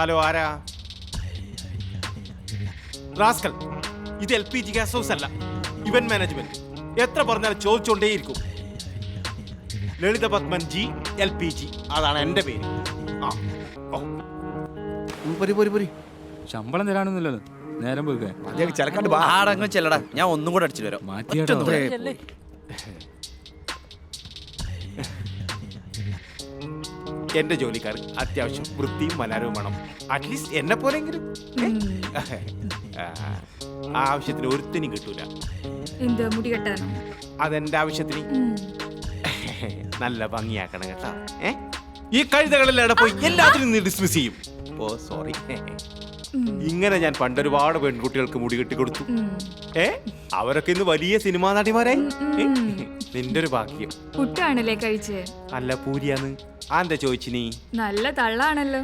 Hello ആരാ? Rascal ഇത് L P G gas house അല്ല ഇവന്റ് മാനേജ്മെന്റ്. എത്ര പറഞ്ഞാലും ചോദിച്ചുകൊണ്ടേയിരിക്കും Lalitha Padman G L P G അതാണ് എന്റെ പേര്. ആ ഓ. പോരി പോരി പോരി. ശമ്പളം തരാനൊന്നുമില്ലല്ലോ. നേരം പോയി ചെലക്കാണ്ട് ചിലക്കാണ്ട് വാ ആടങ്ങ് ചെല്ലടാ. ഞാൻ ഒന്നും കൂടെ അടിച്ചിട്ട് വരാം. മാറ്റിയാടോ. കൂടെ. ജോലിക്കാർ അത്യാവശ്യം വൃത്തിയും മലാരവും വേണം. അറ്റ്ലീസ്റ്റ് എന്നെ പോലെങ്കിലും ആവശ്യത്തിന് ഒരുത്തിനും കിട്ടൂല. എന്താ മുടി കെട്ടാനോ? അതെന്റെ ആവശ്യത്തിന്. നല്ല ഭംഗിയാക്കണം കേട്ടോ. ഏ? ഈ കഴുതകളെല്ലാം എവിടെ പോയി എല്ലാത്തിനും നീ ഡിസ്മിസ് ചെയ്യും. ഓ സോറി ഇങ്ങനെ ഞാൻ പണ്ടൊരുപാട് പെൺകുട്ടികൾക്ക് മുടി കെട്ടി കൊടുത്തു ഏ? അവരൊക്കെ ഇന്ന് വലിയ സിനിമാ നടിമാരായി നിന്റെ ഒരു ഭാഗ്യം. പുട്ടാണല്ലേ കഴിച്ചേ? അല്ല പൂരിയാന്ന് ആന്റെ ചോദിച്ചിനി? നല്ല തള്ളാണല്ലോ.